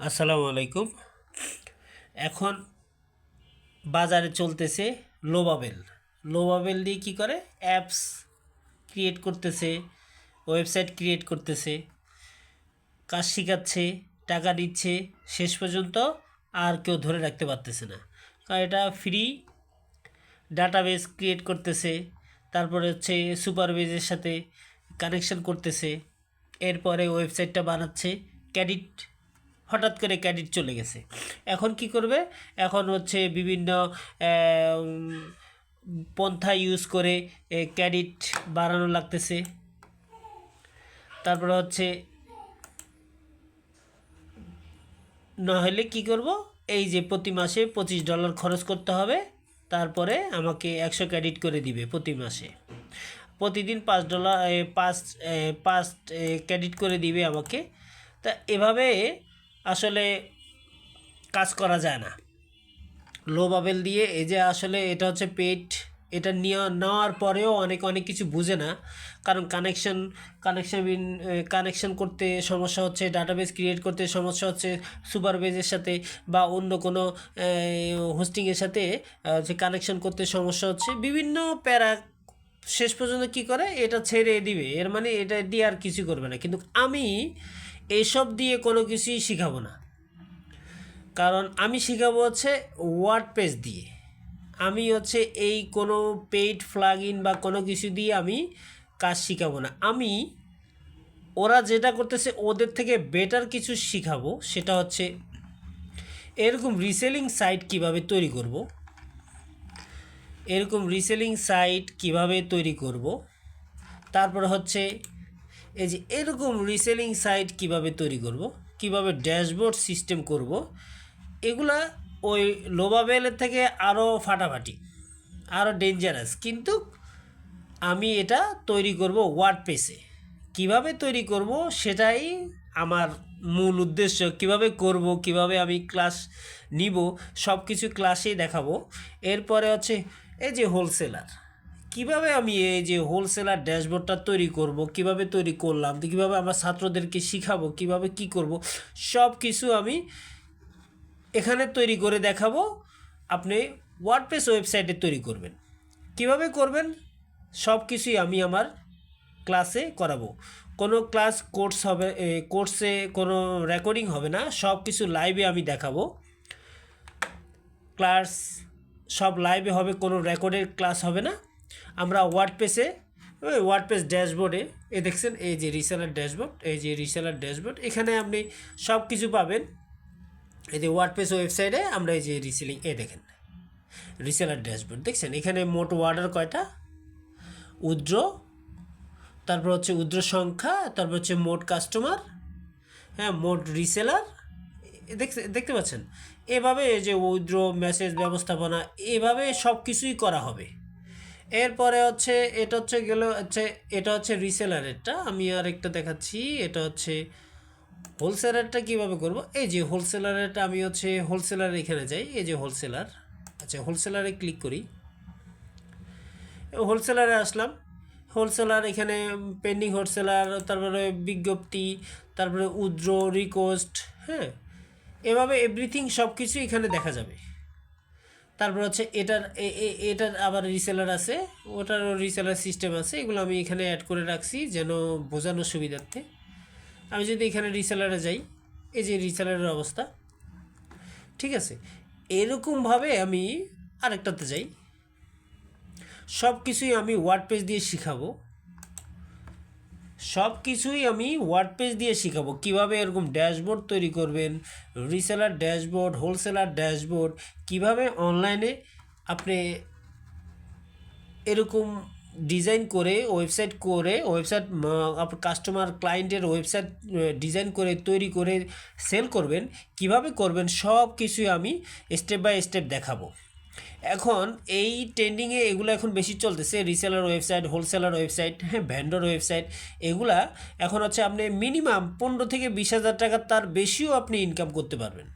আসসালামু আলাইকুম। এখন বাজারে চলতেছে লোবাবেল লোবাবেল দিয়ে কী করে? অ্যাপস ক্রিয়েট করতেছে ওয়েবসাইট ক্রিয়েট করতেছে। কাজ শেখাচ্ছে, টাকা দিচ্ছে, শেষ পর্যন্ত আর কেউ ধরে রাখতে পারতেছে না। কারণ এটা ফ্রি ডাটাবেস ক্রিয়েট করতেছে, তারপরে হচ্ছে সুপারবেজের সাথে কানেকশন করতেছে, এরপরে ওয়েবসাইটটা বানাচ্ছে ক্যাডিট হঠাৎ করে ক্যাডিট চলে গেছে। এখন কি করবে? এখন হচ্ছে বিভিন্ন পন্থা ইউজ করে ক্যাডিট বাড়ানো লাগতেছে। তারপরে হচ্ছে না হলে কি করব? এই যে প্রতি মাসে পঁচিশ ডলার খরচ করতে হবে, তারপরে আমাকে একশো ক্রেডিট করে দিবে প্রতি মাসে। প্রতিদিন পাঁচ ডলার পাঁচ পাঁচ ক্রেডিট করে দিবে আমাকে। তা এভাবে আসলে কাজ করা যায় না। লো বাবেল দিয়ে এই যে আসলে এটা হচ্ছে পেট, এটা নিয়ে নেওয়ার পরেও অনেক অনেক কিছু বুঝে না। কারণ কানেকশন কানেকশন কানেকশন করতে সমস্যা হচ্ছে ডাটাবেস ক্রিয়েট করতে সমস্যা হচ্ছে সুপারবেজের সাথে বা অন্য কোনো হোস্টিংয়ের সাথে যে কানেকশন করতে সমস্যা হচ্ছে। বিভিন্ন প্যারা শেষ পর্যন্ত কি করে? এটা ছেড়ে দিবে। এর মানে এটা দিয়ে আর কিছু করবে না। কিন্তু আমি এসব দিয়ে কোনো কিছুই শিখাবো না। কারণ আমি শেখাবো হচ্ছে ওয়ার্ড পেজ দিয়ে। আমি হচ্ছে এই কোনো পেইড ফ্লাগ ইন বা কোনো কিছু দিয়ে আমি কাজ শিখাবো না। আমি, ওরা যেটা করতেছে ওদের থেকে বেটার কিছু শিখাবো, সেটা হচ্ছে এরকম রিসেলিং সাইট কীভাবে তৈরি করব, এরকম রিসেলিং সাইট কীভাবে তৈরি করব, তারপর হচ্ছে এই যে এরকম রিসেলিং সাইট কীভাবে তৈরি করব, কীভাবে ড্যাশবোর্ড সিস্টেম করব, এগুলা ওই লোবাবেলের থেকে আরও ফাটাফাটি আরও ডেঞ্জারাস কিন্তু আমি এটা তৈরি করব ওয়ার্ড পেসে কীভাবে তৈরি করব সেটাই আমার মূল উদ্দেশ্য। কীভাবে করব, কীভাবে আমি ক্লাস নিব সব কিছু ক্লাসেই দেখাবো। এরপরে হচ্ছে এই যে হোলসেলার কীভাবে আমি এই যে হোলসেলার ড্যাশবোর্ডটা তৈরি করব, কীভাবে তৈরি করলাম কীভাবে আমার ছাত্রদেরকে শিখাবো, কীভাবে কি করব সব কিছু আমি এখানে তৈরি করে দেখাবো। আপনি ওয়ার্ডপ্রেস ওয়েবসাইটে তৈরি করবেন। কীভাবে করবেন? সব কিছুই আমি আমার ক্লাসে করাবো। কোনো ক্লাস কোর্স হবে কোর্সে কোনো রেকর্ডিং হবে না সব কিছু লাইভে আমি দেখাবো। ক্লাস সব লাইভে হবে, কোনো রেকর্ডের ক্লাস হবে না। আমরা ওয়ার্ডপ্রেসে ওই ওয়ার্ডপ্রেস ড্যাশবোর্ডে এ দেখছেন, এই যে রিসেলার ড্যাশবোর্ড, এই যে রিসেলার ড্যাশবোর্ড, এখানে আপনি সব কিছু পাবেন। এই যে ওয়ার্ডপ্রেস ওয়েবসাইটে আমরা এই যে রিসেলিং এ দেখেন রিসেলার ড্যাশবোর্ড, দেখছেন? এখানে মোট ওয়ার্ডার কয়টা? উদ্র, তারপর হচ্ছে উদ্র সংখ্যা, তারপর হচ্ছে মোট কাস্টমার হ্যাঁ মোট রিসেলার দেখতে দেখতে পাচ্ছেন? এভাবে যে উদ্র মেসেজ ব্যবস্থাপনা, এভাবে সব কিছুই করা হবে। এরপরে হচ্ছে, এটা হচ্ছে গেল, হচ্ছে, এটা হচ্ছে রিসেলারেরটা আমি আর একটা দেখাচ্ছি, এটা হচ্ছে হোলসেলারটা কীভাবে করব? এই যে হোলসেলারেরটা আমি হচ্ছে হোলসেলার এখানে যাই, এই যে হোলসেলার আচ্ছা হোলসেলারে ক্লিক করি। হোলসেলারে আসলাম। হোলসেলার এখানে পেন্ডিং হোলসেলার তারপরে বিজ্ঞপ্তি, তারপরে উদ্র রিকোয়েস্ট হ্যাঁ? এভাবে এভরিথিং সব কিছু এখানে দেখা যাবে। তারপর হচ্ছে এটার এটার আবার রিসেলার আছে, ওটারও রিসেলার সিস্টেম আছে, এগুলো আমি এখানে অ্যাড করে রাখছি যেন বোঝানোর সুবিধার্থে। আমি যদি এখানে রিসেলারে যাই, এই যে রিসেলারের অবস্থা, ঠিক আছে? এরকমভাবে আমি আরেকটাতে যাই। সব কিছুই আমি ওয়ার্ড পেজ দিয়ে শিখাবো। সব কিছুই আমি ওয়ার্ড পেজ দিয়ে শিখাবো। কীভাবে এরকম ড্যাশবোর্ড তৈরি করবেন রিসেলার ড্যাশবোর্ড হোলসেলার ড্যাশবোর্ড, কীভাবে অনলাইনে আপনি এরকম ডিজাইন করে ওয়েবসাইট করে ওয়েবসাইট আপনার কাস্টমার ক্লায়েন্টের ওয়েবসাইট ডিজাইন করে, তৈরি করে সেল করবেন, কীভাবে করবেন সব কিছুই আমি স্টেপ বাই স্টেপ দেখাবো। এখন এই ট্রেন্ডিংয়ে এগুলো এখন বেশি চলতেছে রিসেলার ওয়েবসাইট হোলসেলার ওয়েবসাইট হ্যাঁ ভ্যান্ডর ওয়েবসাইট এগুলা এখন হচ্ছে আপনি মিনিমাম পনেরো থেকে বিশ হাজার টাকা তার বেশিও আপনি ইনকাম করতে পারবেন।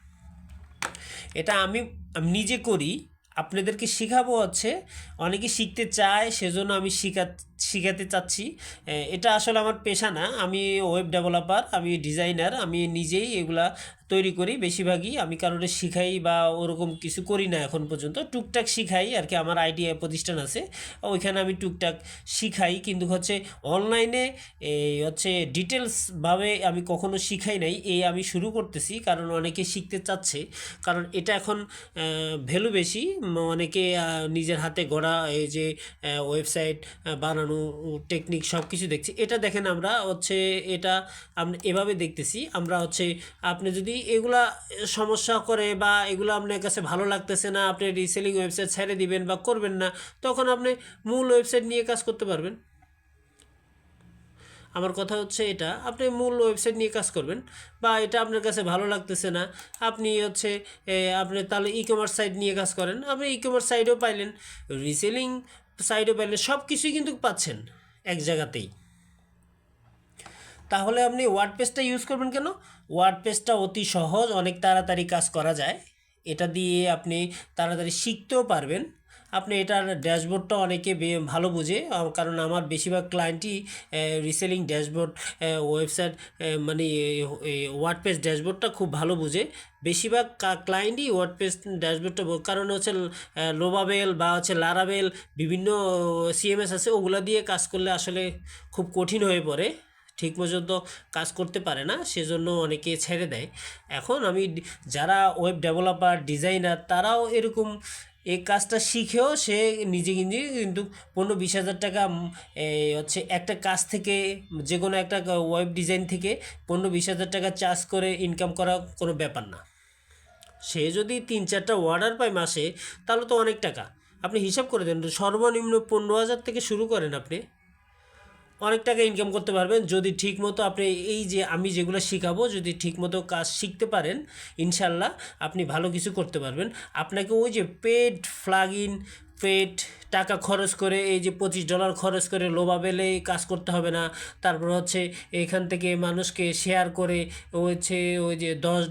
এটা আমি আমি নিজে করি, আপনাদেরকে শেখাবো হচ্ছে, অনেকে শিখতে চায়, সেজন্য আমি শিখা, শিখাতে চাচ্ছি। এটা আসলে আমার পেশা না, আমি ওয়েব ডেভেলপার আমি ডিজাইনার আমি নিজেই এগুলা তৈরি করি, বেশিরভাগই আমি কারোর শিখাই বা ওরকম কিছু করি না এখন পর্যন্ত। টুকটাক শিখাই আর কি, আমার আইডিয়া প্রতিষ্ঠান আছে। ওইখানে আমি টুকটাক শিখাই, কিন্তু হচ্ছে অনলাইনে এই হচ্ছে ডিটেলসভাবে আমি কখনো শিখাই নাই এই আমি শুরু করতেছি, কারণ অনেকে শিখতে চাচ্ছে। কারণ এটা এখন ভ্যালু বেশি অনেকে নিজের হাতে গড়া, এই যে ওয়েবসাইট বানানো, টেকনিক সব কিছু দেখছি। এটা দেখেন আমরা হচ্ছে, এটা আমরা এভাবে দেখতেছি। আমরা হচ্ছে, আপনি যদি এগুলা সমস্যা করে বা এগুলো আপনার কাছে ভালো লাগতেছে না, আপনি রিসেলিং ওয়েবসাইট ছেড়ে দিবেন বা করবেন না, তখন আপনি মূল ওয়েবসাইট নিয়ে কাজ করতে পারবেন। আমার কথা হচ্ছে এটা, আপনি মূল ওয়েবসাইট নিয়ে কাজ করবেন বা এটা আপনার কাছে ভালো লাগতেছে না, আপনি হচ্ছে আপনি তাহলে ই কমার্স সাইট নিয়ে কাজ করেন, আপনি ই কমার্স সাইটও পাইলেন রিসেলিং সাইটও পাইলেন সব কিছুই কিন্তু পাচ্ছেন এক জায়গাতেই। তাহলে আপনি ওয়ার্ড পেজটা ইউজ করবেন কেন? ওয়ার্ড পেজটা অতি সহজ, অনেক তাড়াতাড়ি কাজ করা যায়। এটা দিয়ে আপনি তাড়াতাড়ি শিখতেও পারবেন। আপনি এটার ড্যাশবোর্ডটা অনেকে ভালো বুঝে। কারণ আমার বেশিরভাগ ক্লায়েন্টই রিসেলিং ড্যাশবোর্ড ওয়েবসাইট মানে ওয়ার্ড পেজ ড্যাশবোর্ডটা খুব ভালো বুঝে। বেশিরভাগ ক্লায়েন্টই ওয়ার্ড পেজ ড্যাশবোর্ডটা কারণ হচ্ছে লোবাবেল বা হচ্ছে লারাবেল বিভিন্ন সিএমএস আছে, ওগুলা দিয়ে কাজ করলে আসলে খুব কঠিন হয়ে পড়ে। ঠিক পর্যন্ত কাজ করতে পারে না, সেজন্য অনেকে ছেড়ে দেয়। এখন আমি যারা ওয়েব ডেভেলপার ডিজাইনার তারাও এরকম এই কাজটা শিখেও সে নিজে নিজে কিন্তু পনেরো বিশ হাজার টাকা হচ্ছে একটা কাজ থেকে যে কোনো একটা ওয়েব ডিজাইন থেকে পনেরো বিশ হাজার টাকা চার্জ করে ইনকাম করা কোনো ব্যাপার না। সে যদি তিন চারটা অর্ডার পায় মাসে, তাহলে তো অনেক টাকা। আপনি হিসাব করে দেন সর্বনিম্ন পনেরো হাজার থেকে শুরু করেন আপনি। অনেক টাকা ইনকাম করতে পারবেন। যদি ঠিকমতো আপনি এই যে আমি যেগুলো শেখাবো, যদি ঠিকমতো কাজ শিখতে পারেন, ইনশাল্লাহ আপনি ভালো কিছু করতে পারবেন। আপনাকে ওই যে পেড ফ্লাগ ইন পেড টাকা খরচ করে এই যে পঁচিশ ডলার খরচ করে লোবাবেলে কাজ করতে হবে না। তারপর হচ্ছে এখান থেকে মানুষকে শেয়ার করে হচ্ছে ওই যে দশ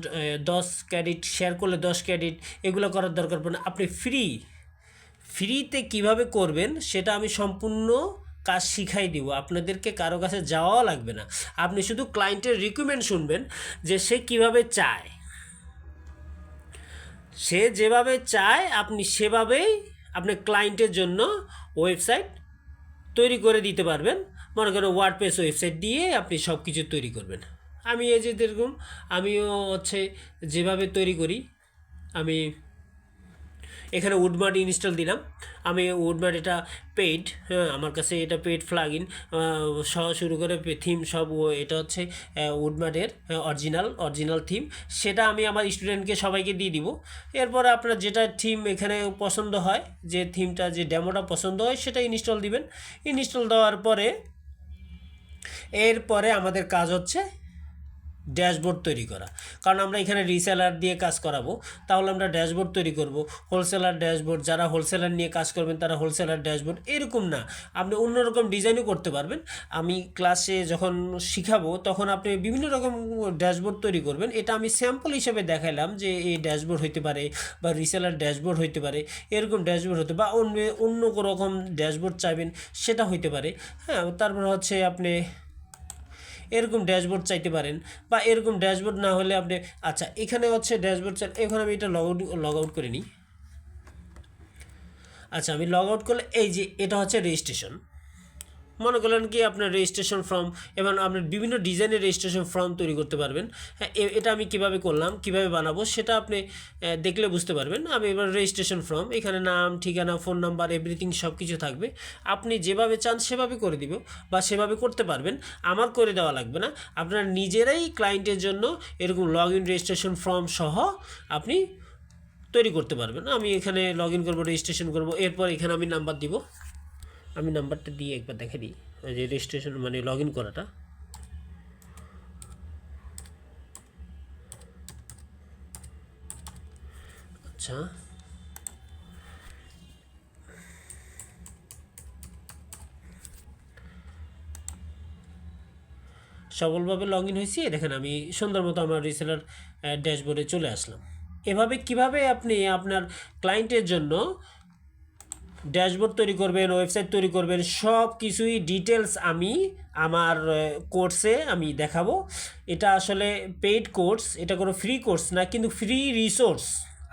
দশ ক্যাডিট শেয়ার করলে দশ ক্যাডিট এগুলো করার দরকার পড়ে না। আপনি ফ্রি ফ্রিতে কীভাবে করবেন, সেটা আমি সম্পূর্ণ কাজ শিখাই দিব। আপনাদেরকে কারও কাছে যাওয়াও লাগবে না। আপনি শুধু ক্লায়েন্টের রিকমেন্ড শুনবেন যে সে কীভাবে চায়। সে যেভাবে চায়, আপনি সেভাবেই আপনি ক্লায়েন্টের জন্য ওয়েবসাইট তৈরি করে দিতে পারবেন। মনে করেন ওয়ার্ডপ্রেস ওয়েবসাইট দিয়ে আপনি সব কিছু তৈরি করবেন। আমি এই যে যেরকম আমিও হচ্ছে যেভাবে তৈরি করি, আমি এখানে উডমার্ট ইনস্টল দিলাম। আমি উডমার্ট এটা পেইড হ্যাঁ আমার কাছে এটা পেইড ফ্লাগ ইন সহ শুরু করে থিম সব এটা হচ্ছে উডমার্টের অরিজিনাল অরিজিনাল থিম সেটা আমি আমার স্টুডেন্টকে সবাইকে দিয়ে দিব। এরপরে আপনার যেটা থিম এখানে পছন্দ হয়, যে থিমটা যে ডেমোটা পছন্দ হয়, সেটা ইনস্টল দিবেন। ইনস্টল দেওয়ার পরে, এরপরে আমাদের কাজ হচ্ছে ড্যাশবোর্ড তৈরি করা। কারণ আমরা এখানে রিসেলার দিয়ে কাজ করাবো, তাহলে আমরা ড্যাশবোর্ড তৈরি করব। হোলসেলার ড্যাশবোর্ড যারা হোলসেলার নিয়ে কাজ করবেন তারা হোলসেলার ড্যাশবোর্ড এরকম না। আপনি অন্যরকম ডিজাইনও করতে পারবেন। আমি ক্লাসে যখন শিখাবো, তখন আপনি বিভিন্ন রকম ড্যাশবোর্ড তৈরি করবেন। এটা আমি স্যাম্পল হিসেবে দেখাইলাম যে এই ড্যাশবোর্ড হইতে পারে বা রিসেলার ড্যাশবোর্ড হইতে পারে, এরকম ড্যাশবোর্ড হতে বা অন্য অন্য রকম ড্যাশবোর্ড চাইবেন, সেটা হইতে পারে। হ্যাঁ তারপর হচ্ছে আপনি এরকম ড্যাশবোর্ড চাইতে পারেন বা এরকম ড্যাশবোর্ড না হলে আপনি আচ্ছা এখানে হচ্ছে ড্যাশবোর্ড চাই, এখন আমি এটা লগ আউট লগ আউট করে নিই। আচ্ছা আমি লগ আউট করলে এই যে এটা হচ্ছে রেজিস্ট্রেশন মনে করলেন কি আপনার রেজিস্ট্রেশন ফর্ম এবং আপনার বিভিন্ন ডিজাইনের রেজিস্ট্রেশন ফর্ম তৈরি করতে পারবেন। হ্যাঁ এটা আমি কীভাবে করলাম, কীভাবে বানাবো সেটা আপনি দেখলে বুঝতে পারবেন। আমি এবার রেজিস্ট্রেশন ফর্ম এখানে নাম, ঠিকানা ফোন নাম্বার এভরিথিং সব কিছু থাকবে। আপনি যেভাবে চান সেভাবে করে দিব বা সেভাবে করতে পারবেন। আমার করে দেওয়া লাগবে না। আপনার নিজেরাই ক্লায়েন্টের জন্য এরকম লগ ইন রেজিস্ট্রেশন ফর্ম সহ আপনি তৈরি করতে পারবেন। আমি এখানে লগ ইন করব রেজিস্ট্রেশন করব, এরপর এখানে আমি নাম্বার দিব। আমি নাম্বারটা দিয়ে একবার দেখে দিই। যে রেজিস্ট্রেশন মানে লগ ইন করাটা। আচ্ছা। সফলভাবে লগ ইন হয়েছি। দেখেন আমি সুন্দর মতো আমার রিসেলার ড্যাশবোর্ডে চলে আসলাম। এভাবে কীভাবে আপনি আপনার ক্লায়েন্টের জন্য ড্যাশবোর্ড তৈরি করবেন, ওয়েবসাইট তৈরি করবেন, সব কিছুই ডিটেলস আমি আমার কোর্সে আমি দেখাবো। এটা আসলে পেইড কোর্স এটা কোনো ফ্রি কোর্স না, কিন্তু ফ্রি রিসোর্স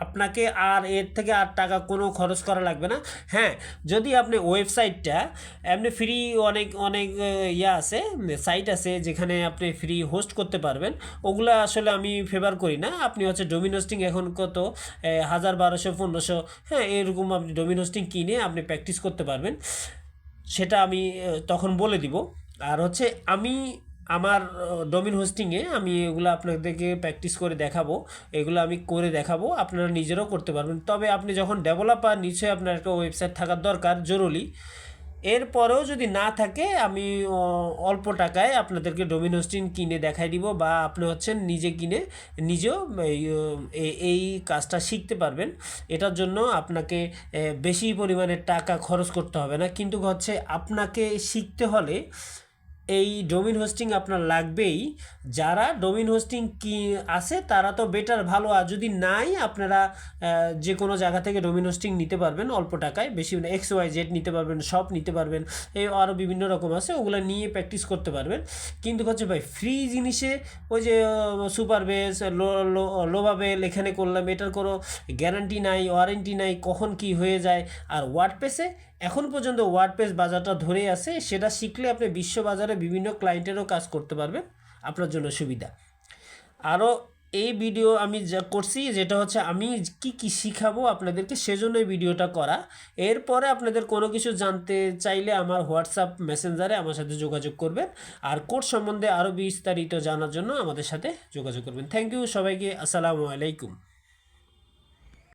আপনাকে আর এর থেকে আর টাকা কোনো খরচ করা লাগবে না। হ্যাঁ যদি আপনি ওয়েবসাইটটা, এমনি ফ্রি অনেক অনেক ইয়া আছে সাইট আছে যেখানে আপনি ফ্রি হোস্ট করতে পারবেন। ওগুলো আসলে আমি ফেভার করি না। আপনি হচ্ছে ডোমিন হোস্টিং এখন কত? হাজার বারোশো, পনেরোশো হ্যাঁ এরকম আপনি ডোমিন হোস্টিং কিনে আপনি প্র্যাকটিস করতে পারবেন। সেটা আমি তখন বলে দিব। আর হচ্ছে আমি আমার ডোমিন হোস্টিংয়ে আমি এগুলো আপনাদেরকে প্র্যাকটিস করে দেখাবো এগুলো আমি করে দেখাবো আপনারা নিজেরাও করতে পারবেন। তবে আপনি যখন ডেভেলপার নিশ্চয়ই আপনার একটা ওয়েবসাইট থাকার দরকার জরুরি। এরপরেও যদি না থাকে আমি অল্প টাকায় আপনাদেরকে ডোমিন হোস্টিং কিনে দেখাই দিব বা আপনি হচ্ছেন নিজে কিনে নিজেও এই, কাজটা শিখতে পারবেন। এটার জন্য আপনাকে বেশি পরিমাণে টাকা খরচ করতে হবে না। কিন্তু হচ্ছে আপনাকে শিখতে হলে এই ডোমিন হোস্টিং আপনার লাগবেই। যারা ডোমিন হোস্টিং কি আছে, তারা তো বেটার ভালো। আর যদি নাই, আপনারা যে কোনো জায়গা থেকে ডোমিন হোস্টিং নিতে পারবেন অল্প টাকায়। বেশি এক্স ওয়াই জেড নিতে পারবেন, সব নিতে পারবেন। এই আরও বিভিন্ন রকম আছে, ওগুলো নিয়ে প্র্যাকটিস করতে পারবেন। কিন্তু হচ্ছে ভাই, ফ্রি জিনিসে ওই যে সুপার বেস, লো লো লোভাবেল এখানে করলাম, এটার কোনো গ্যারান্টি নাই, ওয়ারেন্টি নাই, কখন কি হয়ে যায়। আর ওয়ার্ডপেসে এখন পর্যন্ত ওয়ার্ডপেস বাজারটা ধরে আছে, সেটা শিখলে আপনি বিশ্ব বাজারে বিভিন্ন ক্লায়েন্টেরও কাজ করতে পারবেন, আপনার জন্য সুবিধা। আরও এই ভিডিও আমি যা করছি, যেটা হচ্ছে আমি কি কি শিখাবো আপনাদেরকে সেজন্যই ভিডিওটা করা। এরপরে আপনাদের কোনো কিছু জানতে চাইলে আমার হোয়াটসঅ্যাপ মেসেঞ্জারে আমার সাথে যোগাযোগ করবেন। আর কোর্স সম্বন্ধে আরও বিস্তারিত জানার জন্য আমাদের সাথে যোগাযোগ করবেন। থ্যাংক ইউ সবাইকে, আসসালামু আলাইকুম।